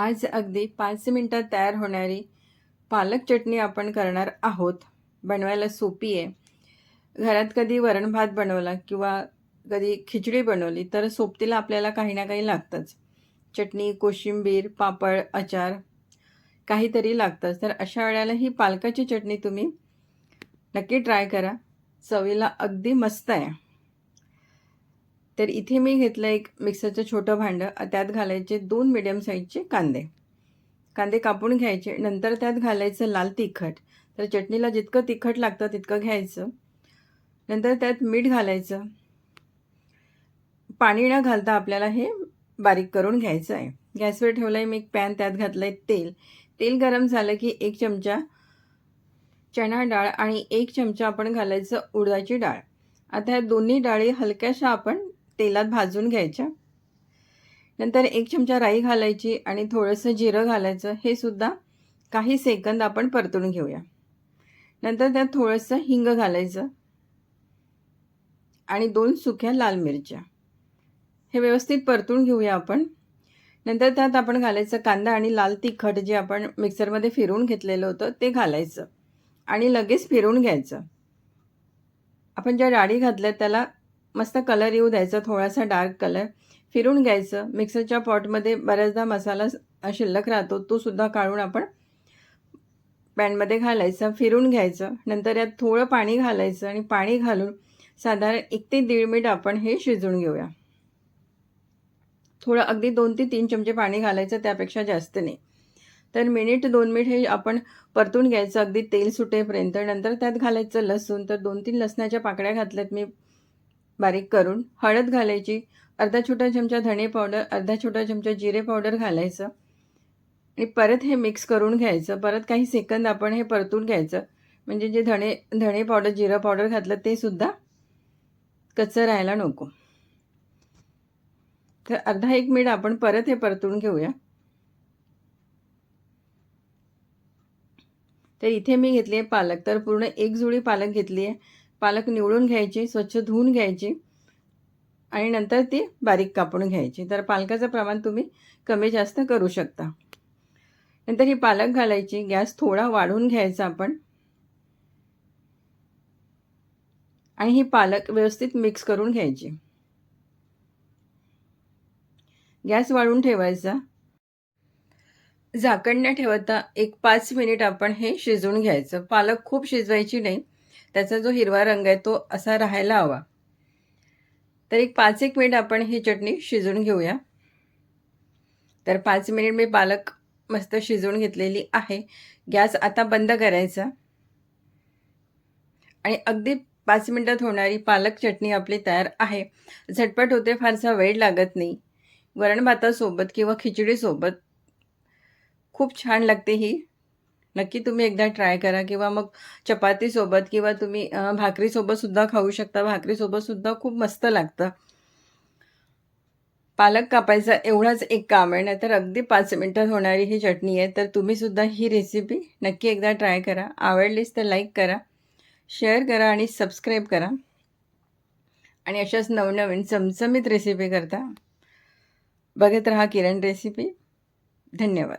आज अगदी पाच मिनटात तयार होणारी पालक चटणी आपण करणार आहोत. बनवायला सोपी आहे. घरात कधी वरण भात बनवला किंवा कधी खिचडी बनवली तर सोबतीला आपल्याला काही ना काही लागतंच. चटणी कोशिंबीर पापड अचार काहीतरी लागतंच. तर अशा वेळेला ही पालकाची चटणी तुम्ही नक्की ट्राय करा. चवीला अगदी मस्त आहे. तर इथे मी घेतलं एक मिक्सरचं छोटं भांडं. त्यात घालायचे दोन मिडियम साईजचे कांदे. कांदे कापून घ्यायचे. नंतर त्यात घालायचं लाल तिखट. तर चटणीला जितकं तिखट लागतं तितकं घ्यायचं. नंतर त्यात मीठ घालायचं. पाणी न घालता आपल्याला हे बारीक करून घ्यायचं आहे. गॅसवर ठेवलं आहे मी एक पॅन. त्यात घातलं आहे तेल. तेल गरम झालं की एक चमचा चणा डाळ आणि एक चमचा आपण घालायचं उडदाची डाळ. आता ह्या दोन्ही डाळी हलक्याशा आपण तेलात भाजून घ्यायच्या. नंतर एक चमचा राई घालायची आणि थोडंसं जिरं घालायचं. हे सुद्धा काही सेकंद आपण परतून घेऊया. नंतर त्यात थोडंसं हिंग घालायचं. आणि दोन सुक्या लाल मिरच्या. हे व्यवस्थित परतून घेऊया आपण. नंतर त्यात आपण घालायचं कांदा आणि लाल तिखट जे आपण मिक्सरमध्ये फिरवून घेतलेलं होतं ते घालायचं. आणि लगेच फिरवून घ्यायचं. आपण ज्या डाळी घातल्या त्याला मस्त कलर येऊ द्यायचा थोडासा डार्क कलर फिरून घ्यायचं. मिक्सरच्या पॉटमध्ये बऱ्याचदा मसाला शिल्लक राहतो तो सुद्धा काढून आपण पॅनमध्ये घालायचा. फिरून घ्यायचं. नंतर यात थोडं पाणी घालायचं आणि पाणी घालून साधारण एक ते दीड मिनिट आपण हे शिजवून घेऊया. थोडं अगदी दोन ते तीन चमचे पाणी घालायचं त्यापेक्षा जास्त नाही. तर मिनिट दोन मिनिट हे आपण परतून घ्यायचं. अगदी तेल सुटेपर्यंत. नंतर त्यात घालायचं लसूण. तर दोन तीन लसणाच्या पाकळ्या घातल्यात. मी बारीक करून हळद घालायची. अर्धा छोटा चमचा धणे पावडर अर्धा छोटा चमचा जिरे पावडर घालायचं. आणि परत हे मिक्स करून घ्यायचं. परत काही सेकंद आपण हे परतून घ्यायचं. म्हणजे जे धणे धणे पावडर जिरं पावडर घातलं ते सुद्धा कच्चं राहायला नको. तर अर्धा एक मिनिट आपण परत हे परतून घेऊया. तर इथे मी घेतली आहे पालक. तर पूर्ण एक जुळी पालक घेतली आहे. पालक निवडून घ्यायची स्वच्छ धुवून घ्यायची आणि नंतर ती बारीक कापून घ्यायची. तर पालकाचं प्रमाण तुम्ही कमी जास्त करू शकता. नंतर ही पालक घालायची गॅस थोडा वाढवून घ्यायचा आपण. आणि ही पालक व्यवस्थित मिक्स करून घ्यायची. गॅस वाढून ठेवायचा. झाकण न ठेवता एक पाच मिनिट आपण हे शिजवून घ्यायचं. पालक खूप शिजवायची नाही. त्याचा जो हिरवा रंग आहे तो असा राहायला हवा. तर एक पाच एक मिनिट आपण ही चटणी शिजून घेऊया. तर पाच मिनिट मी पालक मस्त शिजवून घेतलेली आहे. गॅस आता बंद करायचा. आणि अगदी पाच मिनटात होणारी पालक चटणी आपली तयार आहे. झटपट होते फारसा वेळ लागत नाही. वरण भातासोबत किंवा खिचडीसोबत खूप छान लागते ही. नक्की तुम्ही एकदा ट्राय करा किंवा मग चपातीसोबत किंवा तुम्ही भाकरीसोबतसुद्धा खाऊ शकता. भाकरीसोबतसुद्धा खूप मस्त लागतं. पालक कापायचा एवढाच एक काम आहे नाहीतर अगदी पाच मिनटात होणारी ही चटणी आहे. तर तुम्हीसुद्धा ही रेसिपी नक्की एकदा ट्राय करा. आवडलीच तर लाईक करा शेअर करा आणि सबस्क्राईब करा. आणि अशाच नवनवीन चमचमीत रेसिपी करता बघत राहा किरण रेसिपी धन्यवाद.